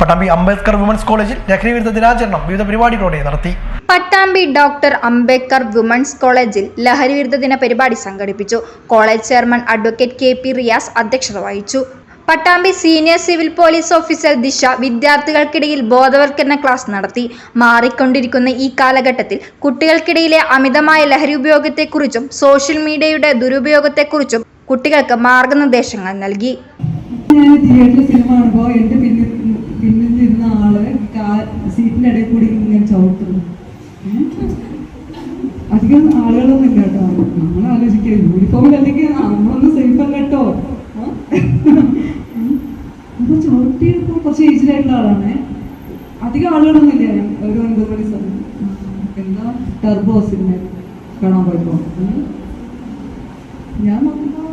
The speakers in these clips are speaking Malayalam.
പട്ടാമ്പി അംബേദ്കർ വിമൻസ് കോളേജിൽ ലഹരി വിരുദ്ധ ദിനാചരണം വിവിധ പരിപാടികളോടെ നടത്തി. പട്ടാമ്പി ഡോക്ടർ അംബേദ്കർ വുമൻസ് കോളേജിൽ ലഹരി വിരുദ്ധ ദിന പരിപാടി സംഘടിപ്പിച്ചു. College chairman advocate K P Riyas അധ്യക്ഷത വഹിച്ചു. Pattambi senior civil police officer ദിശ വിദ്യാർത്ഥികൾക്കിടയിൽ ബോധവൽക്കരണ ക്ലാസ് നടത്തി. മാറിക്കൊണ്ടിരിക്കുന്ന ഈ കാലഘട്ടത്തിൽ കുട്ടികൾക്കിടയിലെ അമിതമായ ലഹരി ഉപയോഗത്തെക്കുറിച്ചും സോഷ്യൽ മീഡിയയുടെ ദുരുപയോഗത്തെക്കുറിച്ചും കുട്ടികൾക്ക് മാർഗനിർദ്ദേശങ്ങൾ നൽകി. സിനിമ കാണുമ്പോൾ എന്റെ പിന്നിൽ പിന്നിൽ അധികം ആളുകളൊന്നും ഇല്ല കേട്ടോ. നമ്മൾ ആലോചിക്കുക യൂണിഫോമിൽ അല്ലെങ്കിൽ നമ്മളൊന്നും സേഫ് അല്ല കേട്ടോ. അപ്പൊ ചോട്ടി ഇപ്പൊ കുറച്ച് ഏജിലായിട്ടുള്ള ആളാണ്. അധികം ആളുകളൊന്നും ഇല്ല. ഒരു ഒൻപത് മണി സമയം. എന്താ ടർബോ സിനിമ കാണാൻ പോയപ്പോ. ഞാൻ നോക്കുമ്പോൾ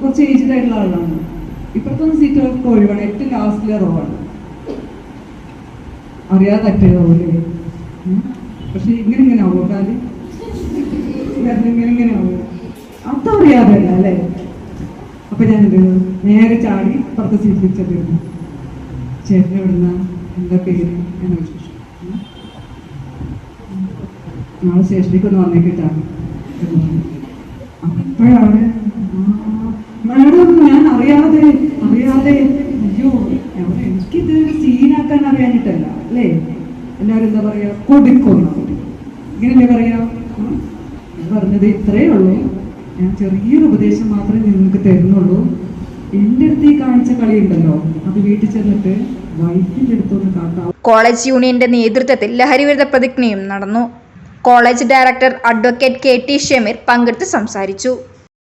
കുറച്ച് ഏജിലായിട്ടുള്ള ആളാണ്. ഇപ്പോഴത്തെ സീറ്റുകൾക്ക് ഒഴിവാണ്. ഏറ്റവും ലാസ്റ്റിലെ റോ ആണ്. അറിയാതെ റോല്ലേ പക്ഷെ ഇങ്ങനെ ഇങ്ങനെ ആവോ കാൽ ഇങ്ങനെ ഇങ്ങനെ ആവോ. അറിയാതല്ല അല്ലേ? അപ്പൊ ഞാൻ എന്ത്? നേരെ ചാടി പുറത്ത് സീറ്റിൽ ചെന്നിരുന്നു ചേട്ടൻ എന്താ പേര്? എന്ന് വിശേഷം. നാളെ സ്റ്റേഷനിലേക്ക് ഒന്ന് വന്നേക്കിട്ടാണ് അപ്പോഴാണ് മാഡം ഞാൻ അറിയാതെ അറിയാതെ അയ്യോ എനിക്കിത് സീനാക്കാൻ അറിയാനിട്ടല്ല അല്ലേ? എല്ലാവരും എന്താ പറയാ കൊടുക്കുന്ന പറയാ? ഞാൻ പറഞ്ഞത് ഇത്രയേ ഉള്ളൂ. ഞാൻ ചെറിയൊരു ഉപദേശം മാത്രമേ നിങ്ങൾക്ക് തരുന്നുള്ളൂ. എന്റെ അടുത്ത് ഈ കാണിച്ച കളി ഉണ്ടല്ലോ അത് വീട്ടിൽ ചെന്നിട്ട് വൈഫിന്റെ അടുത്തൊന്ന് കാട്ടാവും. കോളേജ് യൂണിയന്റെ നേതൃത്വത്തിൽ ലഹരിവിരുദ്ധ പ്രതിജ്ഞയും നടന്നു. College director advocate K T Shameer പങ്കെടുത്ത് സംസാരിച്ചു.